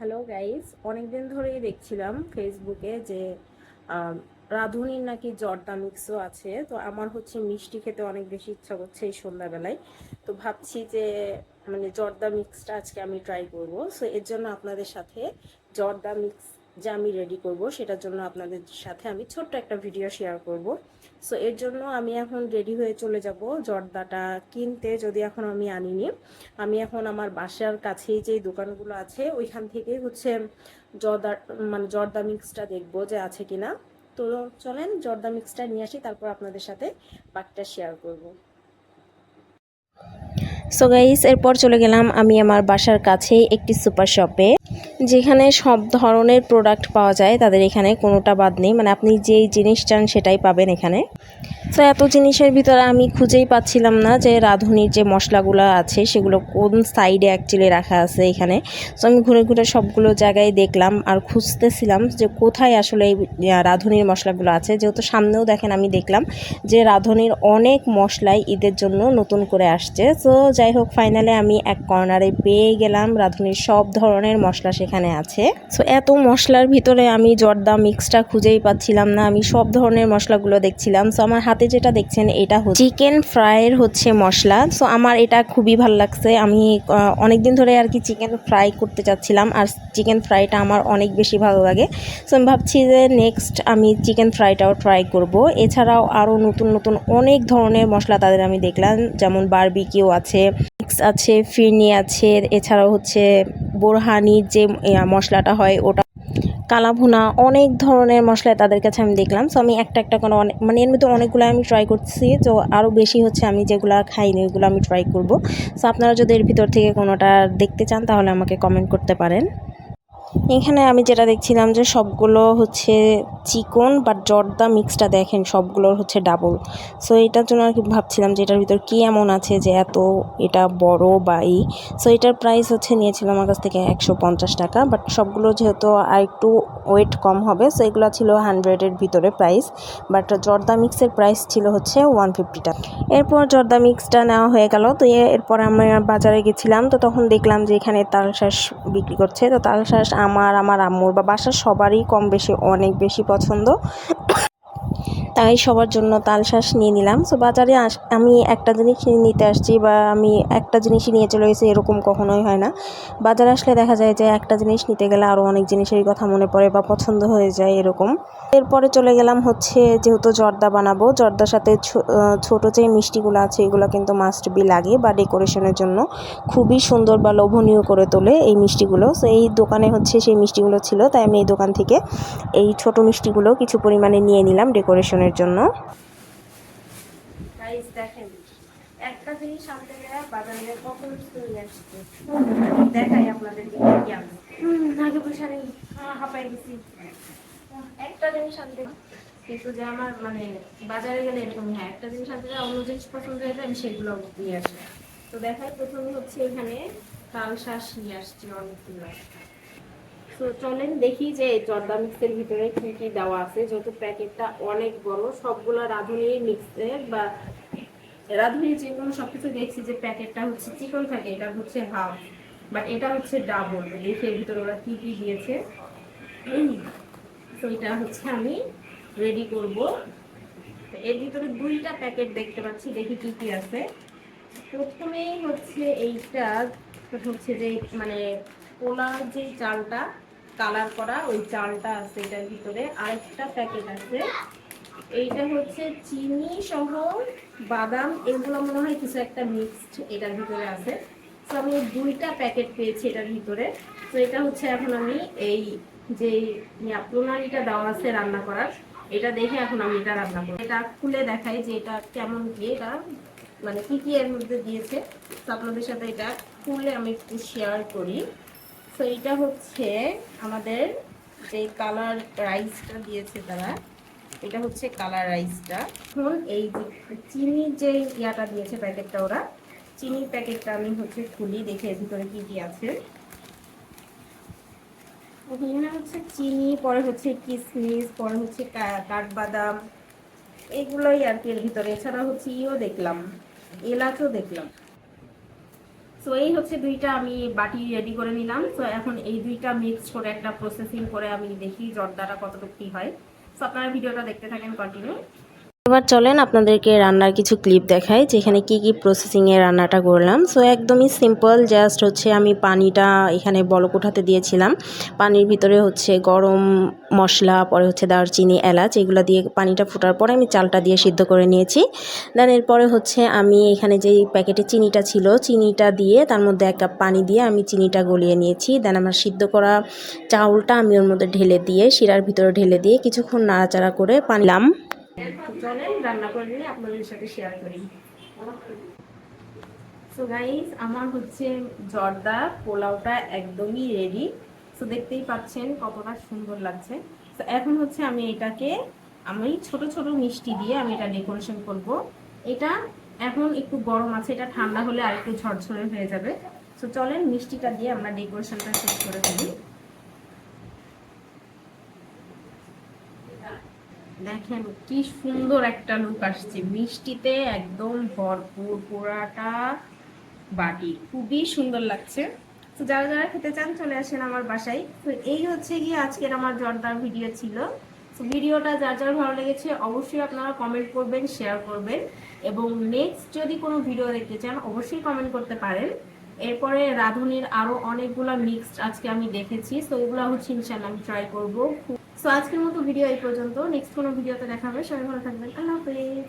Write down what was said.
Hello guys অনেকদিন ধরেই দেখছিলাম ফেসবুকে যে রাঁধুনির নাকি জর্দা মিক্সও আছে। তো আমার হচ্ছে মিষ্টি খেতে অনেক বেশি ইচ্ছা করছে এই সন্ধ্যাবেলায়। তো ভাবছি যে মানে জর্দা মিক্সটা আজকে আমি ট্রাই করব। সো এর জন্য আপনাদের সাথে জর্দা মিক্স যে আমি রেডি করব, সেটার জন্য আপনাদের সাথে আমি ছোট্ট একটা ভিডিও শেয়ার করব। সো এর জন্য আমি এখন রেডি হয়ে চলে যাব জর্দাটা কিনতে, যদি এখন আমি আনিনি। আমি এখন আমার বাসার কাছেই যে দোকানগুলো আছে, ওইখান থেকে হচ্ছে জর্দা মানে জর্দা মিক্সটা দেখব যে আছে কিনা। তো চলেন জর্দা মিক্সটা নিয়ে আসি, তারপর আপনাদের সাথে বাকিটা শেয়ার করব। সো গাইস এরপর চলে গেলাম আমি আমার বাসার কাছেই একটি সুপার শপে যেখানে সব ধরনের প্রোডাক্ট পাওয়া যায়, তাদের এখানে কোনোটা বাদ নেই। মানে আপনি যেই জিনিস চান সেটাই পাবেন এখানে। তো এত জিনিসের ভিতরে আমি খুঁজেই পাচ্ছিলাম না যে রাঁধুনির যে মশলাগুলো আছে, সেগুলো কোন সাইডে অ্যাকচুয়ালি রাখা আছে এখানে। তো আমি ঘুরে ঘুরে সবগুলো জায়গায় দেখলাম আর খুঁজতেছিলাম যে কোথায় আসলে এই রাঁধুনির মশলাগুলো আছে। যেহেতু সামনেও দেখেন আমি দেখলাম যে রাঁধুনির অনেক মশলাই ঈদের জন্য নতুন করে আসছে। তো যাই হোক ফাইনালে আমি এক কর্নারে পেয়ে গেলাম রাঁধুনির সব ধরনের মশলা সেখানে। আছে। সো এত মশলার ভিতরে আমি জর্দা মিক্সটা খুঁজেই পাচ্ছিলাম না। আমি সব ধরনের মশলাগুলো দেখছিলাম। সো আমার হাতে যেটা দেখছেন, এটা হচ্ছে চিকেন ফ্রাইয়ের হচ্ছে মশলা। সো আমার এটা খুবই ভালো লাগছে। আমি অনেক দিন ধরে আর কি চিকেন ফ্রাই করতে চাচ্ছিলাম। আর চিকেন ফ্রাইটা আমার অনেক বেশি ভালো লাগে। সো আমি ভাবছি যে নেক্সট আমি চিকেন ফ্রাইটাও ট্রাই করব। এছাড়াও আরও নতুন নতুন অনেক ধরনের মশলা তাদের আমি দেখলাম। যেমন বারবিকিউ আছে আছে ফিরনি আছে, এছাড়াও হচ্ছে বোরহানির যে মশলাটা হয় ওটা। কালাভুনা, অনেক ধরনের মশলা তাদের কাছে আমি দেখলাম। সো আমি একটা একটা কোনো অনেক মানে এর মধ্যে অনেকগুলো আমি ট্রাই করছি। তো আরও বেশি হচ্ছে আমি যেগুলো খাইনি, ওইগুলো আমি ট্রাই করব। সো আপনারা যদি এর ভিতর থেকে কোনোটা দেখতে চান, তাহলে আমাকে কমেন্ট করতে পারেন। এখানে আমি যেটা দেখছিলাম যে সবগুলো হচ্ছে চিকন বা জর্দা মিক্সটা দেখেন, সবগুলোর হচ্ছে ডাবল সো এটার জন্য আর কি ভাবছিলাম যে এটার ভিতর কী এমন আছে যে এত এটা বড় বা ই। সো এটার প্রাইস হচ্ছে নিয়েছিল আমার কাছ থেকে একশো পঞ্চাশ টাকা বাট সবগুলো যেহেতু আর একটু ওয়েট কম হবে সো এগুলো ছিল হান্ড্রেডের ভিতরে প্রাইস বাট জর্দা মিক্সের প্রাইস ছিল হচ্ছে ওয়ান ফিফটি টাকা এরপর জর্দা মিক্সটা নেওয়া হয়ে গেল, তো এরপর আমি বাজারে গেছিলাম, তো তখন দেখলাম যে এখানে তালশাঁস বিক্রি করছে, তো তালশাঁস আমার আমার আম্মুর বা বাসার সবারই কম বেশি, অনেক বেশি পছন্দ। তাই সবার জন্য তালশাঁস নিয়ে নিলাম। সো বাজারে আমি একটা জিনিস নিতে আসছি বা আমি একটা জিনিসই নিয়ে চলে গেছি এরকম কখনোই হয় না। বাজারে আসলে দেখা যায় যে একটা জিনিস নিতে গেলে আরও অনেক জিনিসেরই কথা মনে পড়ে বা পছন্দ হয়ে যায় এরকম। এরপরে চলে গেলাম হচ্ছে যেহেতু জর্দা বানাবো, জর্দার সাথে ছোট যে মিষ্টিগুলো আছে, এগুলো কিন্তু মাস্ট বি লাগে বা ডেকোরেশনের জন্য। খুবই সুন্দর বা লোভনীয় করে তোলে এই মিষ্টিগুলো। সো এই দোকানে হচ্ছে সেই মিষ্টিগুলো ছিল, তাই আমি এই দোকান থেকে এই ছোট মিষ্টিগুলো কিছু পরিমাণে নিয়ে নিলাম ডেকোরেশনের জন্য। চলে আসছে দেখাই হাঁপাই গেছি। একটা জিনিস কিন্তু যে আমার মানে বাজারে গেলে হ্যাঁ। একটা জিনিস পছন্দ হয়ে যায়, আমি সেগুলো তো দেখাই, প্রথমে হচ্ছে এখানে তাল শাঁস নিয়ে আসছি অনেকগুলো। তো চলেন দেখি যে জর্দা মিক্সের ভিতরে কি কি দেওয়া আছে। যেহেতু প্যাকেটটা অনেক বড়, সবগুলো রাঁধুনি মিক্সের বা রাঁধুনি যেগুলো সবকিছু দেখছি যে প্যাকেটটা হচ্ছে চিকন থাকে, এটা হচ্ছে হাফ বাট এটা হচ্ছে ডাবল। দেখি এর ভিতরে ওরা কি কি দিয়েছে। তো এটা হচ্ছে আমি রেডি করব। এর ভিতরে দুইটা প্যাকেট দেখতে পাচ্ছি, দেখি কি কি আছে। প্রথমেই হচ্ছে এইটা, হচ্ছে যে মানে পোলার যে চালটা কালার করা ওই চালটা আছে এটার ভিতরে। আরেকটা প্যাকেট আছে। এইটা হচ্ছে চিনি সহ বাদাম, এগুলো মনে হয় কিছু একটা মিক্সড এটার ভিতরে আছে। তো আমি দুইটা প্যাকেট পেয়েছি এটার ভিতরে। তো এটা হচ্ছে এখন আমি এই যে প্রণালীটা দেওয়া আছে রান্না করার, এটা দেখে এখন আমি এটা রান্না করব। এটা খুলে দেখাই যে এটা কেমন কি, এটা মানে কি কি এর মধ্যে দিয়েছে। তো আপনাদের সাথে এটা খুলে আমি একটু শেয়ার করি। তো এটা হচ্ছে আমাদের যে কালার রাইসটা দিয়েছে তারা, এটা হচ্ছে কালার রাইসটা এখন এই চিনির যে ইয়াটা দিয়েছে প্যাকেটটা ওরা, চিনির প্যাকেটটা আমি হচ্ছে খুলি, দেখে ভিতরে কি কি আছে। হচ্ছে চিনি, পরে হচ্ছে কিসমিস, পরে হচ্ছে কাঠবাদাম, এগুলোই আর কি এর ভিতরে। এছাড়া হচ্ছে ইও দেখলাম, এলাচও দেখলাম। সো এই হচ্ছে দুইটা আমি বাটি রেডি করে নিলাম। সো এখন এই দুইটা মিক্স করে একটা প্রসেসিং করে আমি দেখি জর্দাটা কতটুকু কী হয়। সো আপনারা ভিডিওটা দেখতে থাকেন কন্টিনিউ এবার চলেন আপনাদেরকে রান্নার কিছু ক্লিপ দেখাই, যেখানে কি কি প্রসেসিংয়ে রান্নাটা করলাম। সো একদমই সিম্পল জাস্ট হচ্ছে আমি পানিটা এখানে বলক উঠাতে দিয়েছিলাম। পানির ভিতরে হচ্ছে গরম মশলা, পরে হচ্ছে দারচিনি, এলাচ, এগুলো দিয়ে পানিটা ফোটার পরে আমি চালটা দিয়ে সিদ্ধ করে নিয়েছি। দেন এরপরে হচ্ছে আমি এখানে যেই প্যাকেটে চিনিটা ছিল, চিনিটা দিয়ে তার মধ্যে এক কাপ পানি দিয়ে আমি চিনিটা গলিয়ে নিয়েছি। দেন আমার সিদ্ধ করা চাউলটা আমি ওর মধ্যে ঢেলে দিয়ে, শিরার ভিতরে ঢেলে দিয়ে কিছুক্ষণ নাড়াচাড়া করে পানিলাম চলেন রান্না করে নিয়ে আপনাদের সাথে শেয়ার করি। সো গাইস আমার হচ্ছে জর্দা, পোলাওটা একদমই রেডি সো দেখতেই পাচ্ছেন কতটা সুন্দর লাগছে। তো এখন হচ্ছে আমি এটাকে, আমি ছোট ছোট মিষ্টি দিয়ে আমি এটা ডেকোরেশন করব। এটা এখন একটু গরম আছে, এটা ঠান্ডা হলে আর একটু ঝরঝরে হয়ে যাবে। সো চলেন মিষ্টিটা দিয়ে আমরা ডেকোরেশনটা শেষ করে ফেলি। দেখেন, কি সুন্দর একটা লুক আসছে। মিষ্টিতে একদম ভরপুর পুরাটা বাটি। খুবই সুন্দর লাগছে। তো যারা যারা খেতে চান, চলে আসেন আমার বাসায়। তো এই হচ্ছে গিয়ে আজকের আমার জর্দার ভিডিও ছিল। তো ভিডিওটা যার যার ভালো লেগেছে, অবশ্যই আপনারা কমেন্ট করবেন শেয়ার করবেন। এবং নেক্সট যদি কোনো ভিডিও দেখতে চান, অবশ্যই কমেন্ট করতে পারেন। এরপরে রাঁধুনির আরও অনেকগুলো মিক্সড আজকে আমি দেখেছি। তো ওগুলো হচ্ছে ইনশাল্লাহ আমি ট্রাই করব। সো আজকের মতো ভিডিও এই পর্যন্ত। নেক্সট কোনো ভিডিওতে দেখা হবে সবাই ভালো থাকবেন। আল্লাহ হাফেজ।